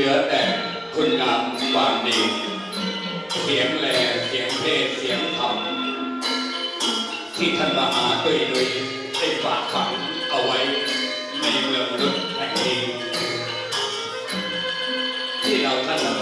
ลือแต่คุณงามความดี เสียงแหล่เสียงเทศเสียงธรรมที่ท่านมหาตุยลุยได้ฝากขังเอาไว้ในเมืองรุ่ย์แห่งนี้ที่เราท่าน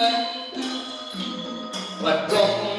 นุ้ยและวัดตรง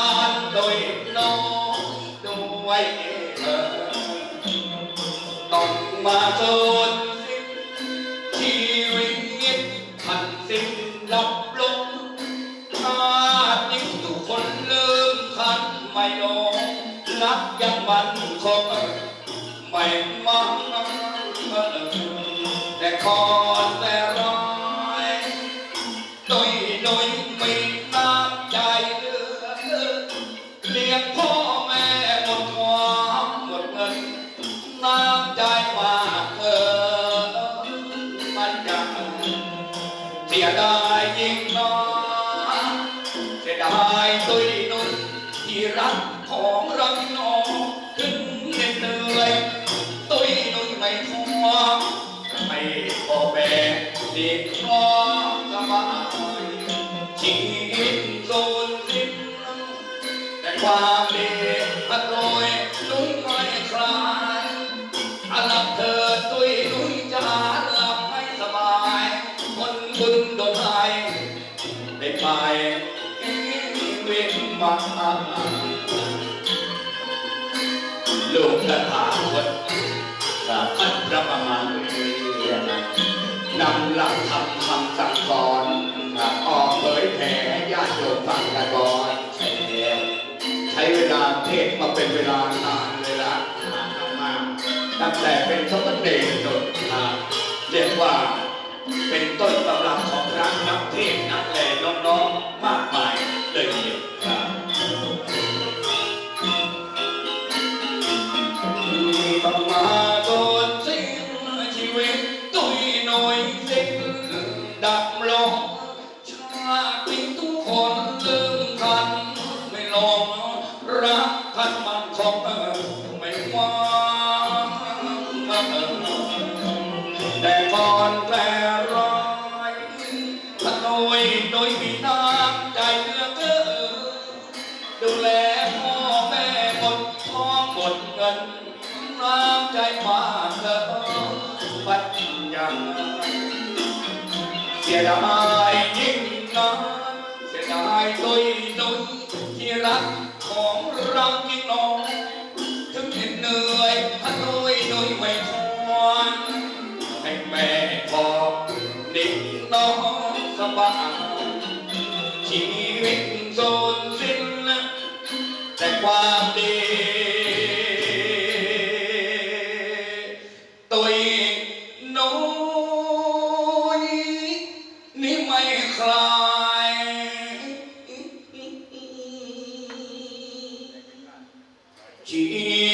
าณโดยน้องด้วยเถิดต้องมาสูญสิ้นชีวิตทันสิ้นดับลงชาตินี้ทุกคนลืมคันไม่ลงรักยังมันคงไม่มั่งแต่คอนแต่ รักของเราน้องถึงเหน็ดเหนื่อยตุยนุ่นไม่ท้อไม่พอแบกเด็กน้องสบายชีวิตสูญสิ้นแต่ความดีพัดโรยนุ่งไม่คลายอาลับเธอตุยนุ่ยจะหลับให้สบาย คนบุญโดนไทยได้ไป มาลูกตะถาคตท่านพระมหาวิทยาลัยนำหลักธรรมคำสั่งสอนออกเผยแผ่ให้ญาติโยมฟังกันก่อนใช่แล้วใช้เวลาเทศมาเป็นเวลานานเลยละนานมากตั้งแต่เป็นสมเด็จจนเรียกว่าเป็นต้นตำรับของพระนักเทศนักแหล่น้องๆมา ดายตุยนุยที่รักของเรายิ่งน้องถึงเหนื่อยถ้าตุยนุยไม่ควรให้แม่พอนิ่งน้องสบายชีวิตโซนสิ้นแต่ความดี ชี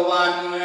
ท่